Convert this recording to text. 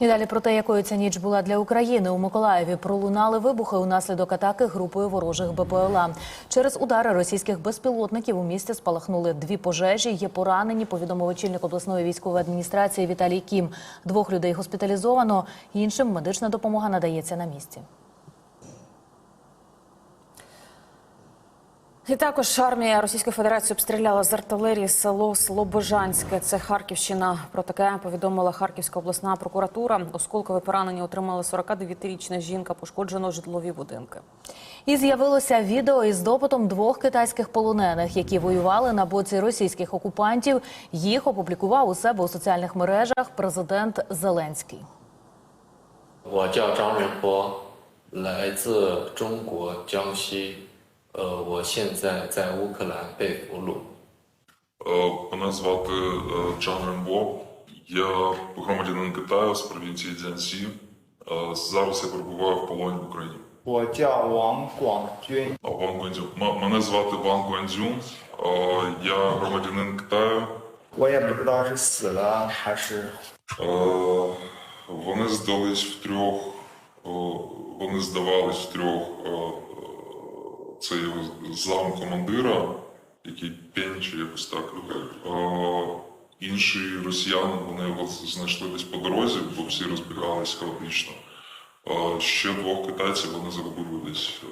І далі про те, якою ця ніч була для України у Миколаєві, пролунали вибухи унаслідок атаки групою ворожих БПЛА. Через удари російських безпілотників у місті спалахнули дві пожежі. Є поранені. Повідомив очільник обласної військової адміністрації Віталій Кім. Двох людей госпіталізовано. Іншим медична допомога надається на місці. І також армія Російської Федерації обстріляла з артилерії село Слобожанське. Це Харківщина. Про таке повідомила Харківська обласна прокуратура. Осколкове поранення отримала 49-річна жінка, пошкоджено житлові будинки. І з'явилося відео із допитом двох китайських полонених, які воювали на боці російських окупантів. Їх опублікував у себе у соціальних мережах президент Зеленський. 我叫呃，我现在在乌克兰被俘虏。 Е, Мене звати е, Джан Рембо. Я громадянин Китаю з провінції Цзянсі. Е, Зараз я перебуваю в полоні в Україні. 我叫王广军， А, Ван Гуандзюн. М- Мене звати Ван Гуандзюн. Е, Я громадянин Китаю. 我也不知道是死了还是 Е, Вони здались в трьох. е, Вони здавались в трьох. е, е, Це його зам командира, який Пень якось так. А Інші росіяни вони його знайшли десь по дорозі, бо всі розбігалися хаотично. Е, Ще двох китайців вони загубили десь е,